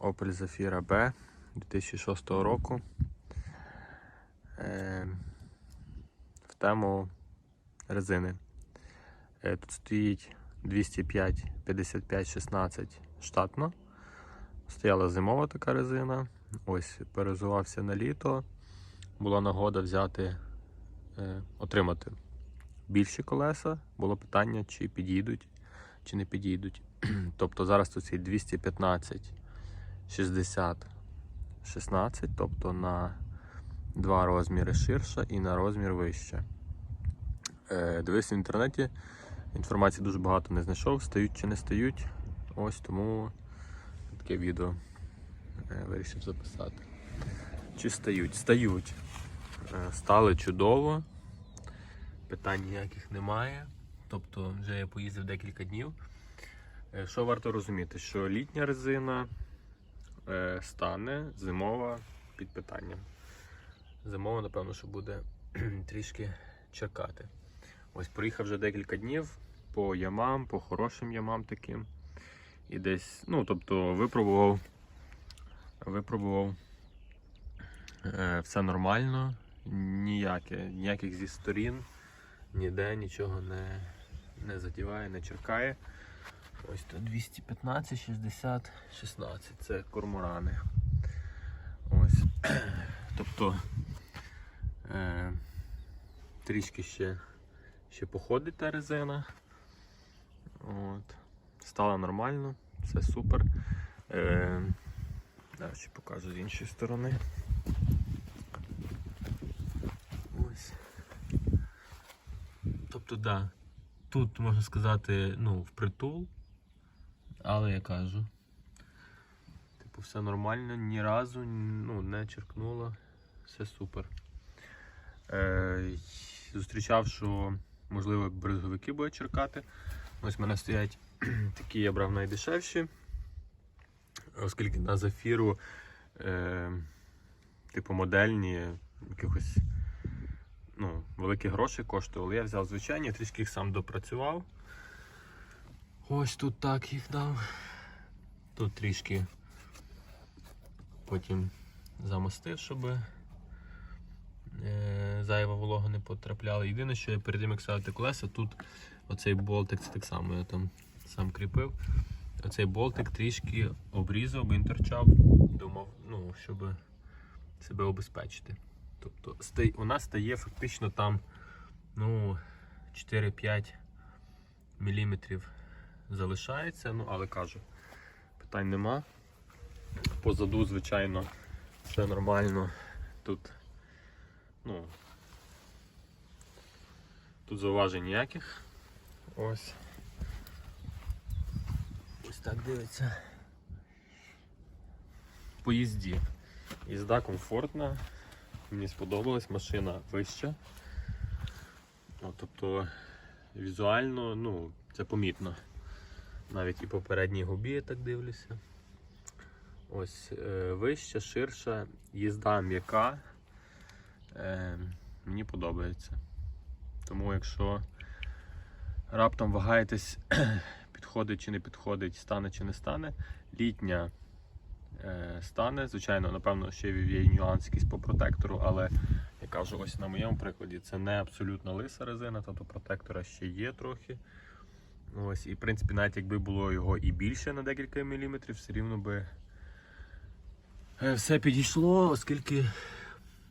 Opel Zafira B 2006 року. Е, В тему резини. Е, Тут стоїть 205 55 16 штатно. Стояла зимова така резина. Ось перезувався на літо. Була нагода взяти, е, отримати більші колеса. Було питання, чи підійдуть, чи не підійдуть. Тобто зараз тут ці 215 60 16, тобто на два розміри ширше і на розмір вище. Е, Дивився в інтернеті, інформації дуже багато не знайшов, стають чи не стають. Ось тому таке відео е, вирішив записати. Чи стають? Стають. Е, Стали чудово. Питань ніяких немає. Тобто вже я поїздив декілька днів. Що варто розуміти, що літня резина стане, зимова під питанням. Зимова, напевно, що буде трішки чекати. Ось проїхав вже декілька днів по ямам, по хорошим ямам таким. І десь, ну, тобто, випробував, випробував е, все нормально, ніяке, ніяких зі сторін, ніде нічого не, не задіває, не черкає. Ось тут 215, 60, 16. Це корморани. Ось. Тобто е, трішки ще, ще походить та резина. От. Стало нормально, все супер. Е, ще покажу з іншої сторони. Ось. Тобто, да, тут можна сказати, ну, впритул. Але я кажу. Типу, все нормально, ні разу ну, не черкнуло, все супер. Е, зустрічав, що можливо бризговики будуть черкати. Ось в мене стоять такі я брав найдешевші, оскільки на зафіру, е, типу, модельні, якихось ну, великі гроші коштували. Я взяв звичайні, трішки їх сам допрацював. Ось тут так їх дав. Тут трішки потім замостив, щоб е, зайва волога не потрапляла. Єдине, що я перед тим як ставити колеса, тут оцей болтик, це так само я там сам кріпив. Оцей болтик трішки обрізав, він торчав, думав, ну, щоб себе обезпечити. Тобто у нас стає фактично там ну, 4-5 міліметрів залишається, ну але кажу, питань нема. Позаду, звичайно, все нормально. Тут, ну, тут зауважень ніяких. Ось. Ось так дивиться. По їзді. Їзда комфортна. Мені сподобалась, машина вища. О, тобто візуально, ну, це помітно. Навіть і по передній губі я так дивлюся. Ось е, вища, ширша, їзда м'яка. Е, мені подобається. Тому якщо раптом вагаєтесь, підходить чи не підходить, стане чи не стане, літня е, стане. Звичайно, напевно, ще є нюанс якийсь по протектору, але я кажу, ось на моєму прикладі це не абсолютно лиса резина, тобто протектора ще є трохи. Ось, і в принципі, навіть якби було його і більше на декілька міліметрів, все рівно би е, все підійшло, оскільки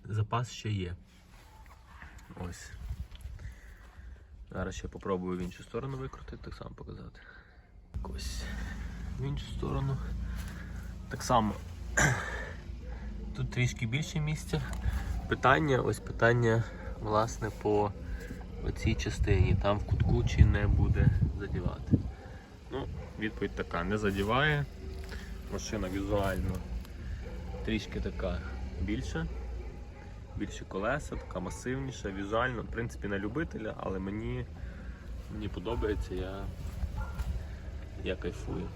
запас ще є. Ось. Зараз ще попробую в іншу сторону викрутити, так само показати. Ось в іншу сторону. Так само. Тут трішки більше місця. Питання, ось питання, власне, по оцій частині. Там в кутку чи не буде задівати. Ну, відповідь така, не задіває. Машина візуально трішки така більша. Більше колеса, така масивніша, візуально, в принципі, на любителя, але мені, мені подобається, я, я кайфую.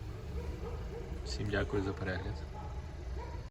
Всім дякую за перегляд.